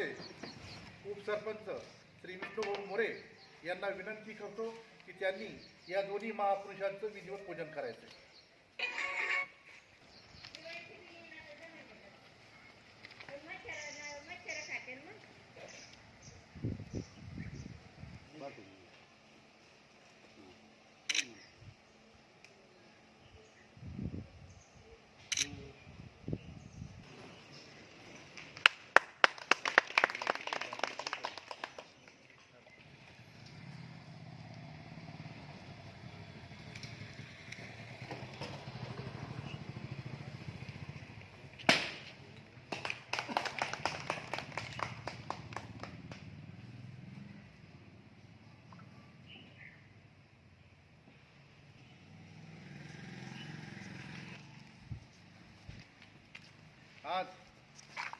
गावचे उपसरपंच श्री विष्णुभाऊ मोरे यांना विनंती करतो की त्यांनी या दोन्ही महापुरुषांचं विधिवत पूजन करायचं Thank you. आज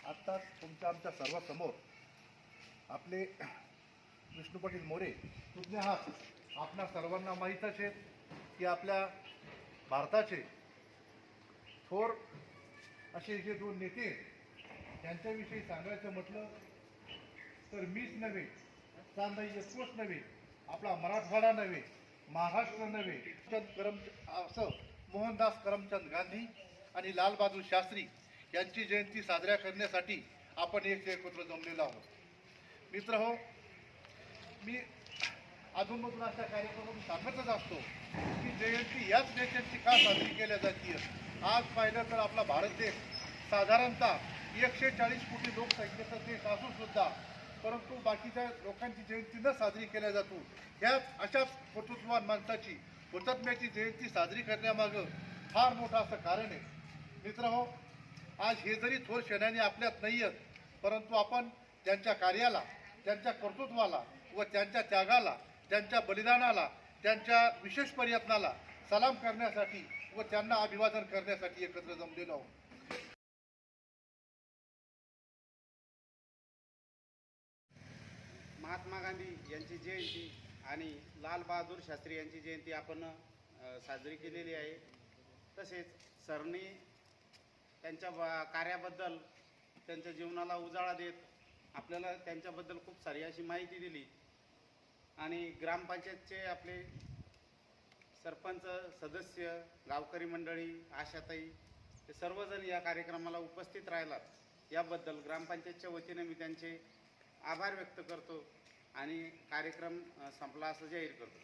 आत्ताच तुमच्या आमच्या सर्वांसमोर आपले विष्णू पाटील मोरे तुझे हा आपणा सर्वांना माहीतच आहेत की आपल्या भारताचे थोर असे जे दोन नेते त्यांच्याविषयी सांगायचं म्हटलं तर मीच नव्हे चांदा एकूच नव्हे आपला मराठवाडा नव्हे महाराष्ट्र नव्हे करम असं मोहनदास करमचंद गांधी आणि लालबहादूर शास्त्री यांची जयंती साजऱ्या करण्यासाठी आपण एक एकत्र जमलेलो आहोत. मित्र हो मी अधूनमधून अशा कार्यक्रमातून सांगतच असतो की जयंती याच देशांची का साजरी केल्या जाते आज पाहिलं तर आपला भारत देश साधारणतः एकशे चाळीस कोटी लोकसंख्येचा देश असून सुद्धा परंतु बाकीच्या लोकांची जयंती न साजरी केल्या जातो. ह्याच अशाच कर्तृत्ववान माणसाची हुतात्म्याची जयंती साजरी करण्यामागं फार मोठं असं कारण आहे. मित्र हो आज हे जरी थोर सेनानी आपल्यात नाही आहेत परंतु आपण त्यांच्या कार्याला त्यांच्या कर्तृत्वाला व त्यांच्या त्यागाला त्यांच्या बलिदानाला त्यांच्या विशेष प्रयत्नाला सलाम करण्यासाठी व त्यांना अभिवादन करण्यासाठी एकत्र जमलेलो आहोत. महात्मा गांधी यांची जयंती आणि लालबहादूर शास्त्री यांची जयंती आपण साजरी केलेली आहे. तसेच सरनी त्यांच्या कार्याबद्दल त्यांच्या जीवनाला उजाळा देत आपल्याला त्यांच्याबद्दल खूप सारी अशी माहिती दिली. आणि ग्रामपंचायतचे आपले सरपंच सदस्य गावकरी मंडळी आशाताई हे सर्वजण या कार्यक्रमाला उपस्थित राहिलात. याबद्दल ग्रामपंचायतच्या वतीने मी त्यांचे आभार व्यक्त करतो आणि कार्यक्रम संपला असं जाहीर करतो.